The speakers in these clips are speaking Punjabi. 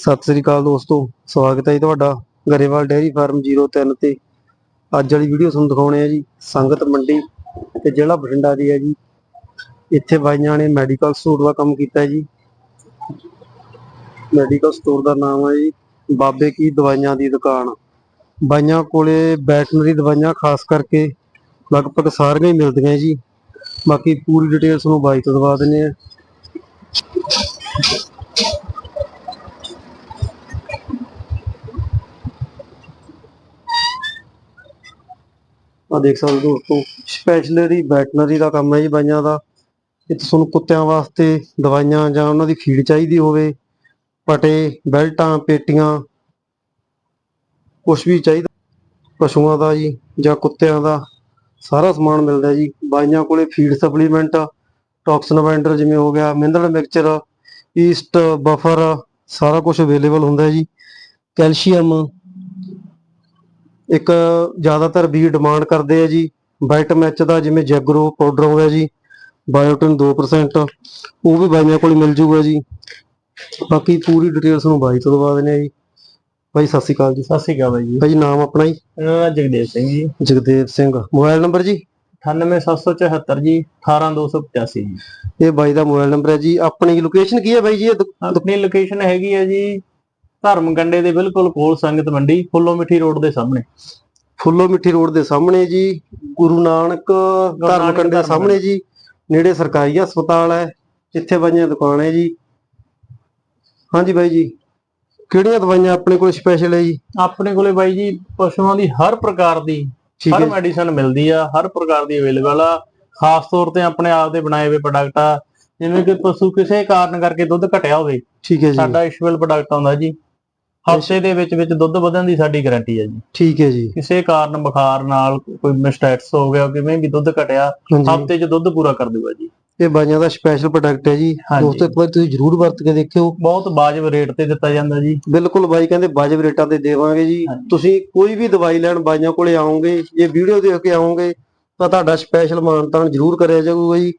ਸਤਿ ਸ੍ਰੀ ਅਕਾਲ ਦੋਸਤੋ, ਸਵਾਗਤ ਹੈ ਜੀ ਤੁਹਾਡਾ ਗਰੇਵਾਲ ਡੇਅਰੀ ਫਾਰਮ 03 ਤੇ। ਅੱਜ ਵਾਲੀ ਵੀਡੀਓ ਤੁਹਾਨੂੰ ਦਿਖਾਉਣੇ ਆ ਜੀ ਸੰਗਤ ਮੰਡੀ ਤੇ ਜ਼ਿਲ੍ਹਾ ਬਠਿੰਡਾ ਦੀ ਹੈ ਜੀ। ਇੱਥੇ ਬਾਈਆਂ ਨੇ ਮੈਡੀਕਲ ਸਟੋਰ ਦਾ ਕੰਮ ਕੀਤਾ ਜੀ। ਮੈਡੀਕਲ ਸਟੋਰ ਦਾ ਨਾਮ ਹੈ ਜੀ ਬਾਬੇ ਕੀ ਦਵਾਈਆਂ ਦੀ ਦੁਕਾਨ। ਬਾਈਆਂ ਕੋਲੇ ਵੈਟਨਰੀ ਦਵਾਈਆਂ ਖਾਸ ਕਰਕੇ ਲਗਭਗ ਸਾਰੀਆਂ ਹੀ ਮਿਲਦੀਆਂ ਜੀ। ਬਾਕੀ ਪੂਰੀ ਡਿਟੇਲ ਤੁਹਾਨੂੰ ਬਾਈ ਤੋਂ ਦਵਾ ਦਿੰਦੇ ਆ। ਆ ਦੇਖ ਸਕਦੇ ਹੋ ਦੋਸਤੋ, ਸਪੈਸ਼ਲਰੀ ਵੈਟਨਰੀ ਦਾ ਕੰਮ ਹੈ ਜੀ ਬਾਈਆਂ ਦਾ। ਇਹ ਤੁਹਾਨੂੰ ਕੁੱਤਿਆਂ ਵਾਸਤੇ ਦਵਾਈਆਂ ਜਾਂ ਉਹਨਾਂ ਦੀ ਫੀਡ ਚਾਹੀਦੀ ਹੋਵੇ, ਪਟੇ, ਬੈਲਟਾਂ, ਪੇਟੀਆਂ ਕੁਝ ਵੀ ਚਾਹੀਦਾ। ਪਸ਼ੂਆਂ ਦਾ ਜੀ ਜਾਂ ਕੁੱਤਿਆਂ ਦਾ ਸਾਰਾ ਸਮਾਨ ਮਿਲਦਾ ਜੀ। ਬਾਈਆਂ ਕੋਲੇ ਫੀਡ ਸਪਲੀਮੈਂਟ ਟੌਕਸਿਨ ਵੈਂਡਰ ਜਿਵੇਂ ਹੋ ਗਿਆ, ਮਿਨਰਲ ਮਿਕਸਚਰ ਈਸਟ ਬਫਰ ਸਾਰਾ ਕੁਝ ਅਵੇਲੇਬਲ ਹੁੰਦਾ ਜੀ। ਕੈਲਸ਼ੀਅਮ ਇੱਕ ਜ਼ਿਆਦਾਤਰ ਵੀ ਡਿਮਾਂਡ ਕਰਦੇ ਆ ਜੀ। ਵਾਈਟਮੈਚ ਦਾ ਜਿਵੇਂ ਜੈਗਰੋ ਪਾਊਡਰ ਹੋ ਗਿਆ ਜੀ ਬਾਇਓਟਿਨ 2% ਉਹ ਵੀ ਬਾਈਆਂ ਕੋਲ ਮਿਲ ਜੂਗਾ ਜੀ। ਬਾਕੀ ਪੂਰੀ ਡਿਟੇਲਸ ਨੂੰ ਬਾਈ ਤੋਂ ਦਵਾ ਦਿੰਦੇ ਆ ਜੀ। ਬਾਈ ਸਤਿ ਸ਼੍ਰੀ ਅਕਾਲ ਜੀ। ਸਤਿ ਸ਼੍ਰੀ ਅਕਾਲ ਬਾਈ ਜੀ। ਬਾਈ ਨਾਮ ਆਪਣਾ ਜੀ? ਜਗਦੇਵ ਸਿੰਘ ਜੀ। ਜਗਦੇਵ ਸਿੰਘ। ਮੋਬਾਈਲ ਨੰਬਰ ਜੀ? 98774 ਜੀ 18285 ਜੀ। ਇਹ ਬਾਈ ਦਾ ਮੋਬਾਈਲ ਨੰਬਰ ਹੈ ਜੀ। ਆਪਣੀ ਲੋਕੇਸ਼ਨ ਕੀ ਹੈ ਬਾਈ ਜੀ? ਆਪਣੀ ਲੋਕੇਸ਼ਨ ਹੈਗੀ ਹੈ ਜੀ ਧਰਮ ਕੰਡੇ ਦੇ ਬਿਲਕੁਲ ਕੋਲ ਸੰਗਤ ਮੰਡੀ ਫੁੱਲੋ ਮਿੱਠੀ ਰੋਡ ਦੇ ਸਾਹਮਣੇ। ਫੁੱਲੋ ਮਿੱਠੀ ਰੋਡ ਦੇ ਸਾਹਮਣੇ ਜੀ ਗੁਰੂ ਨਾਨਕ ਧਰਮ ਕੰਡੇ ਸਾਹਮਣੇ ਜੀ ਨੇੜੇ ਸਰਕਾਰੀ ਹਸਪਤਾਲ ਹੈ ਜਿੱਥੇ ਬਾਈਆਂ ਦੁਕਾਨ ਹੈ ਜੀ। ਹਾਂਜੀ ਬਾਈ ਜੀ ਕਿਹੜੀਆਂ ਦਵਾਈਆਂ ਆਪਣੇ ਕੋਲ ਸਪੈਸ਼ਲ ਹੈ ਜੀ? ਆਪਣੇ ਕੋਲੇ ਬਾਈ ਜੀ ਪਸ਼ੂਆਂ ਦੀ ਹਰ ਪ੍ਰਕਾਰ ਦੀ ਹਰ ਮੈਡੀਸਨ ਮਿਲਦੀ ਆ ਹਰ ਪ੍ਰਕਾਰ ਦੀ ਅਵੇਲੇਬਲ ਆ। ਖਾਸ ਤੌਰ ਤੇ ਆਪਣੇ ਆਪ ਦੇ ਬਣਾਏ ਹੋਏ ਪ੍ਰੋਡਕਟ ਆ। ਜਿਵੇਂ ਕਿ ਪਸ਼ੂ ਕਿਸੇ ਕਾਰਨ ਕਰਕੇ ਦੁੱਧ ਘਟਿਆ ਹੋਵੇ ਠੀਕ ਹੈ ਜੀ। ਸਾਡਾ ਇਸ਼ਵਲ ਪ੍ਰੋਡਕਟ ਆਉਂਦਾ ਜੀ। ਹਫ਼ਤੇ ਦੇ ਵਿੱਚ ਵਿੱਚ ਦੁੱਧ ਵਧਣ ਦੀ ਸਾਡੀ ਗਾਰੰਟੀ ਹੈ ਜੀ। ਠੀਕ ਹੈ ਜੀ। ਕਿਸੇ ਕਾਰਨ ਬੁਖਾਰ ਨਾਲ ਕੋਈ ਮਿਸਟੈਟਸ ਹੋ ਗਿਆ ਕਿਵੇਂ ਵੀ ਦੁੱਧ ਘਟਿਆ ਹਫ਼ਤੇ 'ਚ ਦੁੱਧ ਪੂਰਾ ਕਰ ਦੇਊਗਾ ਜੀ। ਇਹ ਬਾਈਆਂ ਦਾ ਸਪੈਸ਼ਲ ਪ੍ਰੋਡਕਟ ਹੈ ਜੀ। ਦੋਸਤੋ ਇੱਕ ਵਾਰ ਤੁਸੀਂ ਜਰੂਰ ਵਰਤ ਕੇ ਦੇਖਿਓ। ਬਹੁਤ ਵਾਜਬ ਰੇਟ ਤੇ ਦਿੱਤਾ ਜਾਂਦਾ ਜੀ। ਬਿਲਕੁਲ ਬਾਈ ਕਹਿੰਦੇ ਵਾਜਬ ਰੇਟਾਂ ਤੇ ਦੇਵਾਂਗੇ ਜੀ। ਤੁਸੀਂ ਕੋਈ ਵੀ ਦਵਾਈ ਲੈਣ ਬਾਈਆਂ ਕੋਲੇ ਆਓਗੇ ਜੇ ਵੀਡੀਓ ਦੇਖ ਕੇ ਆਓਗੇ ਤਾਂ ਤੁਹਾਡਾ ਸਪੈਸ਼ਲ ਮਾਨਤਾਨ ਜਰੂਰ ਕਰਿਆ ਜਾਊਗਾ ਜੀ।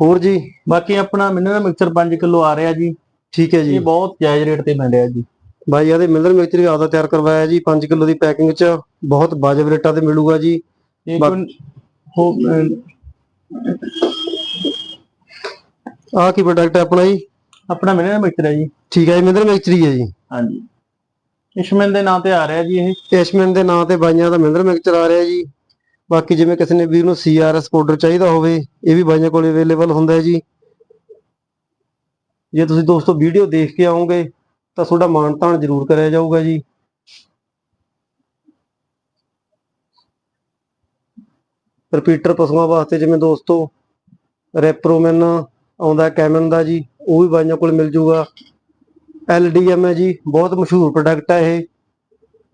ਹੋਰ ਜੀ? ਬਾਕੀ ਆਪਣਾ ਮਿਨਰਲ ਮਿਕਸਚਰ 5 ਕਿਲੋ ਆ ਰਿਹਾ ਜੀ। ਠੀਕ ਹੈ ਜੀ। ਇਹ ਬਹੁਤ ਜਾਇਜ਼ ਰੇਟ ਤੇ ਮਿਲ ਰਿਹਾ ਜੀ। ਬਾਈ ਇਹਦੇ ਮਿਲਰ ਮਿਕਸਚਰ ਆਦਾ ਤਿਆਰ ਕਰਵਾਇਆ ਜੀ 5 ਕਿਲੋ ਦੀ ਪੈਕਿੰਗ ਚ ਬਹੁਤ ਵਾਜਬ ਰੇਟਾਂ ਤੇ ਮਿਲੂਗਾ ਜੀ। ਇਹ ਬਾ- ਕੋਈ ਹੋ ਆਹ ਕੀ ਪ੍ਰੋਡਕਟ ਹੈ ਆਪਣਾ ਜੀ? ਆਪਣਾ ਮਿਨਰਲ ਮਿਕਸਚਰ ਹੈ ਜੀ। ਠੀਕ ਹੈ ਜੀ ਮਿਲਰ ਮਿਕਸਚਰ ਹੀ ਹੈ ਜੀ। ਹਾਂਜੀ। ਇਸ਼ਮਨ ਦੇ ਨਾਂ ਤੇ ਆ ਰਿਹਾ ਜੀ ਇਹ। ਕੈਸ਼ਮੈਨ ਦੇ ਨਾਂ ਤੇ ਬਾਈਆਂ ਦਾ ਮਿਲਰ ਮਿਕਸਚਰ ਆ ਰਿਹਾ ਜੀ। ਬਾਕੀ ਜਿਵੇਂ ਕਿਸੇ ਨੇ ਵੀਰ ਨੂੰ ਸੀਆਰਐਸ ਪਾਊਡਰ ਚਾਹੀਦਾ ਹੋਵੇ ਇਹ ਵੀ ਬਾਈਆਂ ਕੋਲ ਅਵੇਲੇਬਲ ਹੁੰਦਾ ਹੈ ਜੀ। ਜੇ ਤੁਸੀਂ ਦੋਸਤੋ ਵੀਡੀਓ ਦੇਖ ਕੇ ਆਓਗੇ ਤਾਂ ਤੁਹਾਡਾ ਮਾਨਤਾਨ ਜ਼ਰੂਰ ਕਰਿਆ ਜਾਊਗਾ ਜੀ। ਰਿਪੀਟਰ ਪਸ਼ੂਆਂ ਵਾਸਤੇ ਜਿਵੇਂ ਦੋਸਤੋ, ਰੈਪਰੋਮੈਨ ਆਉਂਦਾ ਕੈਮਨ ਦਾ ਜੀ, ਉਹ ਵੀ ਬਾਈਆਂ ਕੋਲ ਮਿਲ ਜੂਗਾ। ਐਲਡੀਐਮ ਹੈ ਜੀ, ਬਹੁਤ ਮਸ਼ਹੂਰ ਪ੍ਰੋਡਕਟ ਹੈ ਇਹ।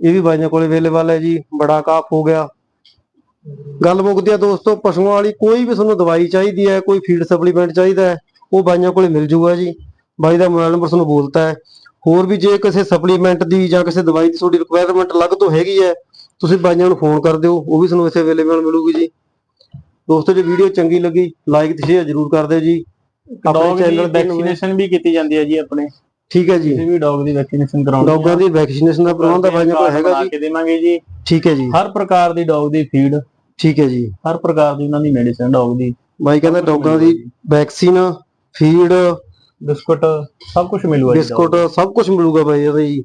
ਇਹ ਵੀ ਬਾਈਆਂ ਕੋਲ ਅਵੇਲੇਬਲ ਹੈ ਜੀ, ਬੜਾ ਕਾਫ ਹੋ ਗਿਆ। ਗੱਲ ਮੁੱਕਦੀ ਆ ਦੋਸਤੋ, ਪਸ਼ੂਆਂ ਵਾਲੀ ਕੋਈ ਵੀ ਤੁਹਾਨੂੰ ਦਵਾਈ ਚਾਹੀਦੀ ਹੈ, ਕੋਈ ਫੀਡ ਸਪਲੀਮੈਂਟ ਚਾਹੀਦਾ ਹੈ, ਉਹ ਬਾਈਆਂ ਕੋਲੇ ਮਿਲ ਜੂਗਾ ਜੀ। ਬਾਈ ਦਾ ਮੋਬਾਈਲ ਨੰਬਰ ਤੁਹਾਨੂੰ ਬੋਲਤਾ ਹੈ। ਹੋਰ ਵੀ ਜੇ ਕਿਸੇ ਸਪਲੀਮੈਂਟ ਦੀ ਜਾਂ ਕਿਸੇ ਦਵਾਈ ਦੀ ਤੁਹਾਡੀ ਰਿਕੁਆਇਰਮੈਂਟ ਅਲੱਗ ਤੋਂ ਹੈਗੀ ਹੈ ਤੁਸੀਂ ਬਾਈਆਂ ਨੂੰ ਫੋਨ ਕਰ ਦਿਓ ਉਹ ਵੀ ਤੁਹਾਨੂੰ ਇੱਥੇ ਅਵੇਲੇਬਲ ਮਿਲੂਗੀ ਜੀ। ਦੋਸਤੋ ਜੇ ਵੀਡੀਓ ਚੰਗੀ ਲੱਗੀ ਲਾਈਕ ਤੇ ਸ਼ੇਅਰ ਜ਼ਰੂਰ ਕਰ ਦਿਓ ਜੀ। ਆਪਣੇ ਚੈਨਲ ਵੈਕਸੀਨੇਸ਼ਨ ਵੀ ਕੀਤੀ ਜਾਂਦੀ ਹੈ ਜੀ ਆਪਣੇ। ਠੀਕ ਹੈ ਜੀ। ਕਿਸੇ ਵੀ ਡੌਗ ਦੀ ਵੈਕਸੀਨੇਸ਼ਨ ਕਰਾਉਣੀ ਡੌਗਾਂ ਦੀ ਵੈਕਸੀਨੇਸ਼ਨ ਦਾ ਪ੍ਰਬੰਧ ਬਾਈਆਂ ਕੋਲ ਹੈਗਾ ਜੀ। ਦੇਵਾਂਗੇ ਜੀ। ਠੀਕ ਹੈ ਜੀ। ਹਰ ਪ੍ਰਕਾਰ ਦੀ ਡੌਗ ਦੀ ਫੀਡ ਠੀਕ ਹੈ ਜੀ। ਹਰ ਪ੍ਰਕਾਰ ਦੀ ਉਹਨਾਂ ਦੀ ਮੈਡੀਸਿਨ ਡੌਗ ਦੀ। ਬਾਈ ਕਹਿੰਦਾ ਡੌਗਾਂ ਦੀ ਵੈਕਸੀਨ ਫੀਡ ਬਿਸਕੁਟ ਸਭ ਕੁਝ ਮਿਲੂਗਾ ਜੀ ਬਿਸਕੁਟ ਸਭ ਕੁਝ ਮਿਲੂਗਾ ਬਾਈ ਇਹਦੇ ਜੀ।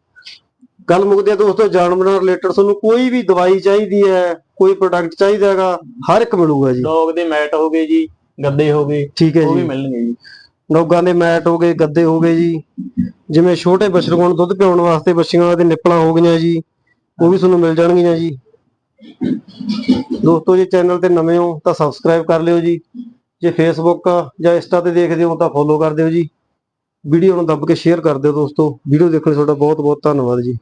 ਗੱਲ ਮੁੱਕਦੀ ਆ ਦੋਸਤੋ ਜਾਨਵਰਾਂ ਨਾਲ ਰਿਲੇਟਡ ਤੁਹਾਨੂੰ ਕੋਈ ਵੀ ਦਵਾਈ ਚਾਹੀਦੀ ਹੈ ਕੋਈ ਪ੍ਰੋਡਕਟ ਚਾਹੀਦਾ ਹੈਗਾ ਹਰ ਇੱਕ ਮਿਲੂਗਾ ਜੀ। ਡੌਗ ਦੇ ਮੈਟ ਹੋ ਗਏ ਜੀ ਗੱਦੇ ਹੋ ਗਏ ਠੀਕ ਹੈ ਉਹ ਵੀ ਜੀ। ਮਿਲਣਗੇ ਜੀ। ਡੌਗਾਂ ਦੇ ਮੈਟ ਹੋ ਗਏ ਗੱਦੇ ਹੋ ਗਏ ਜੀ। ਜਿਵੇਂ ਛੋਟੇ ਬਛੜੂਆਂ ਨੂੰ ਦੁੱਧ ਪਿਆਉਣ ਵਾਸਤੇ ਬੱਚੀਆਂ ਦੇ ਨਿppਲਾਂ ਹੋ ਗਈਆਂ ਜੀ ਉਹ ਵੀ ਤੁਹਾਨੂੰ ਮਿਲ ਜਾਣਗੀਆਂ ਜੀ। ਦੋਸਤੋ ਜੇ ਚੈਨਲ ਤੇ ਨਵੇਂ ਹੋ ਤਾਂ ਸਬਸਕ੍ਰਾਈਬ ਕਰ ਲਿਓ ਜੀ। ਜੇ ਫੇਸਬੁੱਕ ਜਾਂ ਇੰਸਟਾ ਤੇ ਦੇਖਦੇ ਹੋ ਤਾਂ ਫੋਲੋ ਕਰ ਦਿਓ ਜੀ। ਵੀਡੀਓ ਨੂੰ ਦੱਬ ਕੇ ਸ਼ੇਅਰ ਕਰ ਦਿਓ ਦੋਸਤੋ। ਵੀਡੀਓ ਦੇਖਣ ਲਈ ਤੁਹਾਡਾ ਬਹੁਤ ਬਹੁਤ ਧੰਨਵਾਦ ਜੀ।